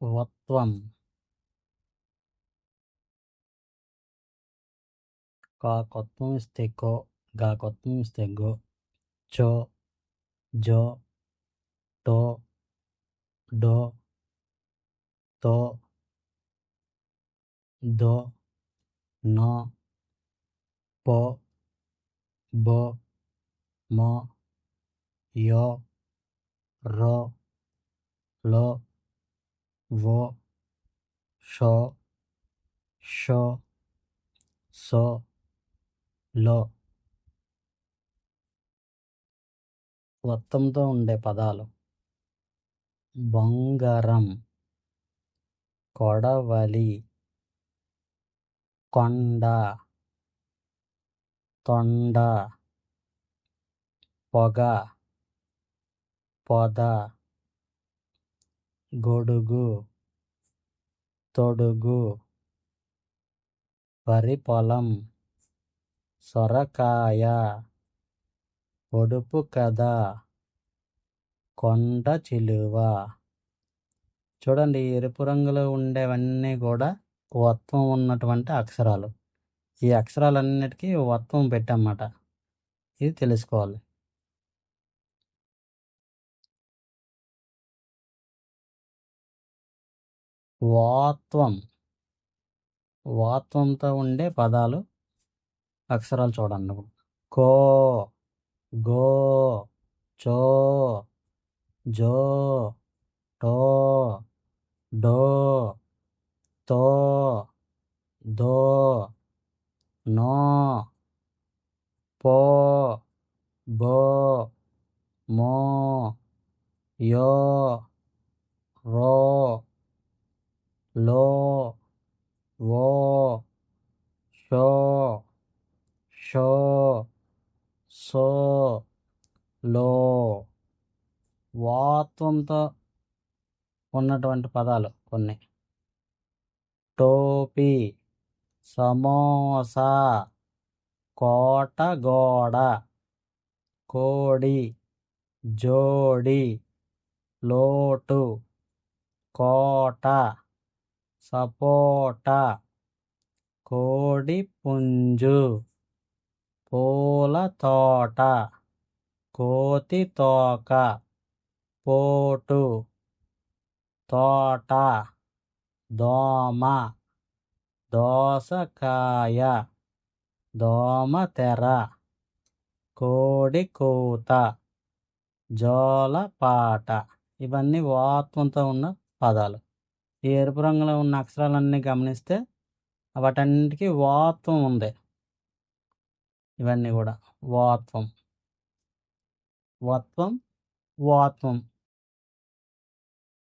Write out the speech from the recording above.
వత్వం కా కొత్వం ఇస్తే కో గా కొత్వం ఇస్తే గో చో జో టో డో తో దో నో పో బో మో యో రో లో वो షో షో వత్తంతో ఉండే పదాలు. బంగారం కొడవలి కొండ తొండ పొగ పొద. గొడుగు తొడుగు వరి పొలం సొరకాయ పొడుపు కథ కొండ చిలువ. చూడండి ఎరుపు రంగులో ఉండేవన్నీ కూడా వత్వం ఉన్నటువంటి అక్షరాలు. ఈ అక్షరాలన్నిటికీ వత్వం పెట్టమాట ఇది తెలుసుకోవాలి. వాత్వం. వాత్వంతో ఉండే పదాలు అక్షరాలు చూడండి కో గో చో జో టో డో తో దో నో పో బో మో యో రో లో ఓ షో షో సో లో. వాత్వంతో ఉన్నటువంటి పదాలు కొన్ని. టోపీ సమోసా కోట గోడ కోడి జోడి లోటు కోట. సపోటా కోడి పుంజు పూల తోట కోతి తోక పోటు తోట దోమ దోసకాయ దోమ తెర కోడి కూత జోలపాట. ఇవన్నీ వాత్వంతో ఉన్న పదాలు. ఈ ఎరుపు రంగులో ఉన్న అక్షరాలన్నీ గమనిస్తే వాటన్నిటికీ వాత్వం ఉంది. ఇవన్నీ కూడా వాత్వం. వత్వం వాత్వం.